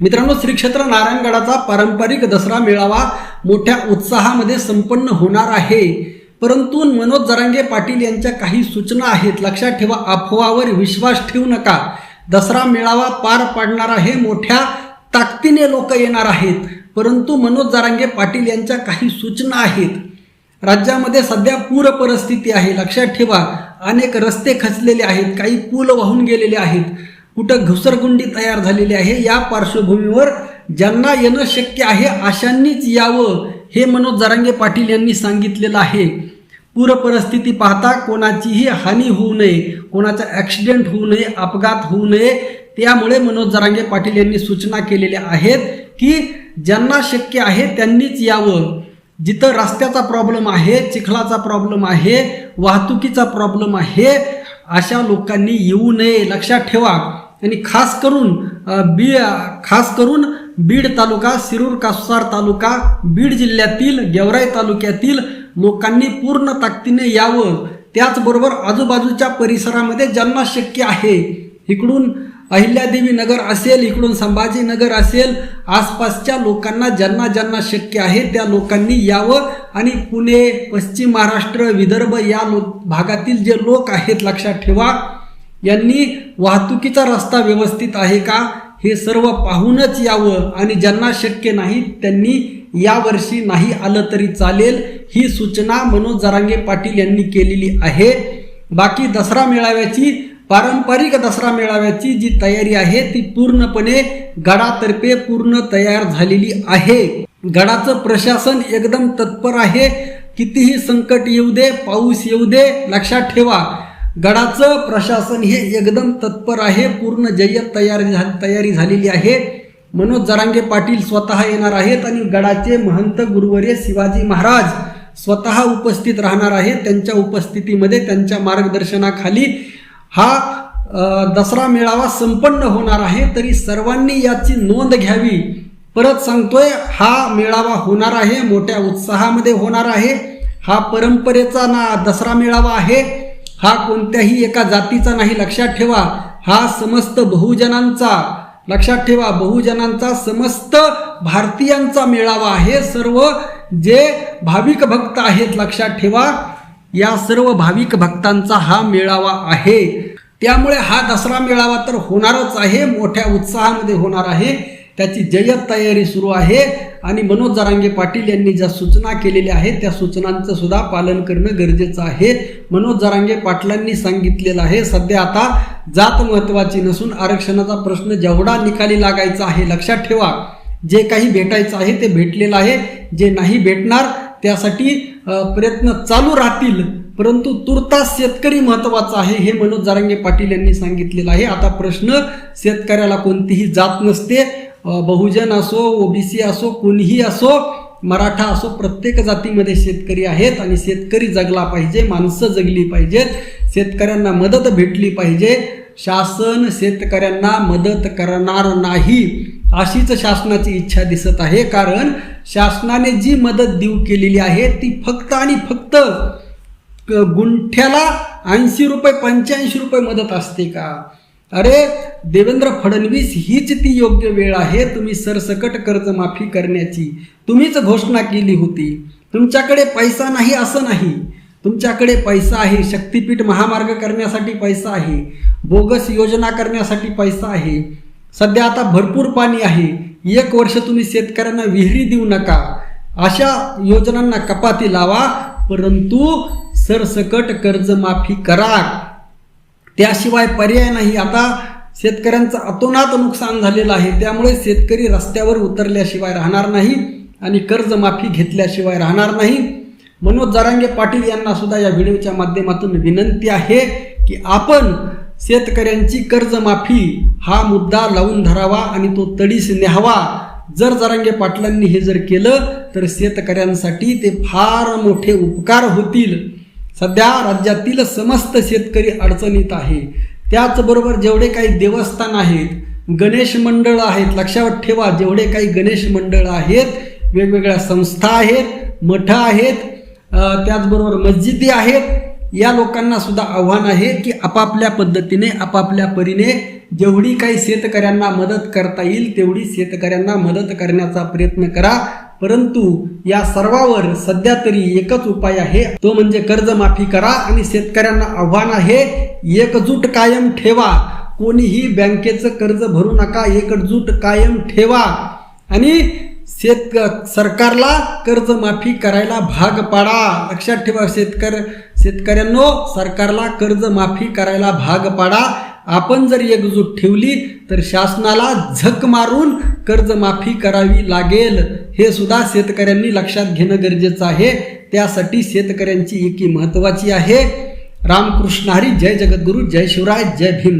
मित्रांनो श्री क्षेत्र नारायणगडाचा पारंपरिक दसरा मेळावा मोठ्या उत्साहामध्ये संपन्न होणार आहे. परंतु मनोज जरांगे पाटील यांच्या काही सूचना आहेत. लक्षात ठेवा अफवावर विश्वास ठेवू नका. दसरा मेळावा पार पाडणार हे मोठ्या ताकदीने लोक येणार आहेत. परंतु मनोज जरांगे पाटील यांच्या काही सूचना आहेत. राज्यामध्ये सध्या पूर परिस्थिती आहे. लक्षात ठेवा अनेक रस्ते खचलेले आहेत काही पूल वाहून गेलेले आहेत. कुठं घुसरगुंडी तयार झालेली आहे या पार्श्वभूमीवर ज्यांना येणं शक्य आहे अशांनीच यावं हे मनोज जरांगे पाटील यांनी सांगितलेलं आहे. पूरपरिस्थिती पाहता कोणाचीही हानी होऊ नये कोणाचा ॲक्सिडेंट होऊ नये अपघात होऊ नये त्यामुळे मनोज जरांगे पाटील यांनी सूचना केलेल्या आहेत की ज्यांना शक्य आहे त्यांनीच यावं. जिथं रस्त्याचा प्रॉब्लेम आहे चिखलाचा प्रॉब्लेम आहे वाहतुकीचा प्रॉब्लेम आहे अशा लोकांनी येऊ नये. लक्षात ठेवा आणि खास करून बी खास करून बीड तालुका शिरूर कासार तालुका बीड जिल्ह्यातील गेवराई तालुक्यातील लोकांनी पूर्ण ताकदीने यावं. त्याचबरोबर आजूबाजूच्या परिसरामध्ये ज्यांना शक्य आहे. इकडून अहिल्यादेवी नगर असेल इकडून संभाजीनगर असेल आसपासच्या लोकांना ज्यांना ज्यांना शक्य आहे त्या लोकांनी यावं. आणि पुणे पश्चिम महाराष्ट्र विदर्भ या लो भागातील जे लोक आहेत लक्षात ठेवा. यांनी वाहतुकीचा रस्ता व्यवस्थित आहे का हे सर्व पाहूनच यावं आणि ज्यांना शक्य नाही त्यांनी यावर्षी नाही आलं तरी चालेल ही सूचना मनोज जरांगे पाटील यांनी केलेली आहे. बाकी दसरा मेळाव्याची पारंपरिक दसरा मेळाव्याची जी तयारी आहे ती पूर्णपणे गडातर्फे पूर्ण तयार झालेली आहे. गडाचं प्रशासन एकदम तत्पर आहे. कितीही संकट येऊ दे पाऊस येऊ दे लक्षात ठेवा. गडाचं प्रशासन हे एकदम तत्पर आहे पूर्ण जय्यत तयारी झा- तयारी झालेली आहे. मनोज जरांगे पाटील स्वतः येणार आहेत आणि गडाचे महंत गुरुवर्य शिवाजी महाराज स्वतः उपस्थित राहणार आहेत. त्यांच्या उपस्थितीमध्ये त्यांच्या मार्गदर्शनाखाली हा दसरा मेळावा संपन्न होणार आहे. तरी सर्वांनी याची नोंद घ्यावी. परत सांगतोय हा मेळावा होणार आहे मोठ्या उत्साहामध्ये होणार आहे. हा परंपरेचा ना दसरा मेळावा आहे. हा कोणत्याही एका जातीचा नाही लक्षात ठेवा. हा समस्त बहुजनांचा लक्षात ठेवा बहुजनांचा समस्त भारतीयांचा मेळावा आहे. सर्व जे भाविक भक्त आहेत लक्षात ठेवा या सर्व भाविक भक्तांचा हा मेळावा आहे. त्यामुळे हा दसरा मेळावा तर होणारच आहे मोठ्या उत्साहामध्ये होणार आहे. त्याची जय्यत तयारी सुरू आहे. आणि मनोज जरांगे पाटील यांनी ज्या सूचना केलेल्या आहेत त्या सूचनांचं सुद्धा पालन करणं गरजेचं आहे. मनोज जरांगे पाटलांनी सांगितलेलं आहे सध्या आता जात महत्त्वाची नसून आरक्षणाचा प्रश्न जेवढा निकाली लागायचा आहे लक्षात ठेवा. जे काही भेटायचं आहे ते भेटलेलं आहे. जे नाही भेटणार त्यासाठी प्रयत्न चालू राहतील. परंतु तुर्तास शेतकरी महत्त्वाचा आहे हे मनोज जारंगे पाटील यांनी सांगितलेलं आहे. आता प्रश्न शेतकऱ्याला कोणतीही जात नसते. बहुजन असो ओबीसी असो कोणीही असो मराठा असो प्रत्येक जातीमध्ये शेतकरी आहेत आणि शेतकरी जगला पाहिजे माणसं जगली पाहिजेत शेतकऱ्यांना मदत भेटली पाहिजे. शासन शेतकऱ्यांना मदत करणार नाही अशीच शासनाची इच्छा दिसत आहे. कारण शासनाने जी मदत देऊ केलेली आहे ती फक्त आणि फक्त गुंठ्याला ऐंशी रुपये पंच्याऐंशी रुपये मदत असते का? अरे देवेंद्र फडणवीस हीच ती योग्य वेळ आहे तुम्ही सरसकट कर्जमाफी करण्याची. तुम्हीच घोषणा केली होती. तुमच्याकडे पैसा नाही असं नाही. तुमच्याकडे पैसा आहे. शक्तीपीठ महामार्ग करण्यासाठी पैसा आहे. बोगस योजना करण्यासाठी पैसा आहे. सध्या आता भरपूर पाणी आहे. एक वर्ष तुम्ही शेतकऱ्यांना विहिरी देऊ नका. अशा योजनांना कपाती लावा. परंतु सरसकट कर्जमाफी करा. त्याशिवाय पर्याय नाही. आता शेतकऱ्यांचं अतोनात नुकसान झालेलं आहे. त्यामुळे शेतकरी रस्त्यावर उतरल्याशिवाय राहणार नाही आणि कर्जमाफी घेतल्याशिवाय राहणार नाही. मनोज जरांगे पाटील यांना सुद्धा या व्हिडिओच्या माध्यमातून विनंती आहे की आपण शेतकऱ्यांची कर्जमाफी हा मुद्दा लावून धरावा आणि तो तडीस न्यावा. जर जरांगे पाटलांनी हे जर केलं तर शेतकऱ्यांसाठी ते फार मोठे उपकार होतील. सध्या राज्यातील समस्त शेतकरी अडचणीत आहे. त्याचबरोबर जेवढे काही देवस्थान आहेत गणेश मंडळ आहेत लक्षात ठेवा जेवढे काही गणेश मंडळ आहेत वेगवेगळ्या संस्था आहेत मठ आहेत त्याचबरोबर मस्जिदी आहेत या लोकांना सुद्धा आव्हान आहे की आपापल्या पद्धतीने आपापल्या परीने जेवढी काही शेतकऱ्यांना मदत करता येईल तेवढी शेतकऱ्यांना मदत करण्याचा प्रयत्न करा. परंतु या सर्वावर सध्या तरी एकच उपाय आहे. तो म्हणजे कर्जमाफी करा आणि शेतकऱ्यांना आव्हान आहे एकजूट कायम ठेवा. कोणीही बँकेचं कर्ज भरू नका एकजूट कायम ठेवा. आणि शेत सरकारला कर्जमाफी करायला भाग पाडा. लक्षात ठेवा शेतकर शेतकऱ्यांनो सरकारला कर्जमाफी करायला भाग पाडा. आपण जर एकजूट ठेवली तर शासनाला झक मारून कर्जमाफी करावी लागेल. हे सुद्धा शेतकऱ्यांनी लक्षात घेणं गरजेचं आहे. त्यासाठी शेतकऱ्यांची एकी महत्वाची आहे. रामकृष्ण हरी जय जगद्गुरु जय शिवराय जय भीम.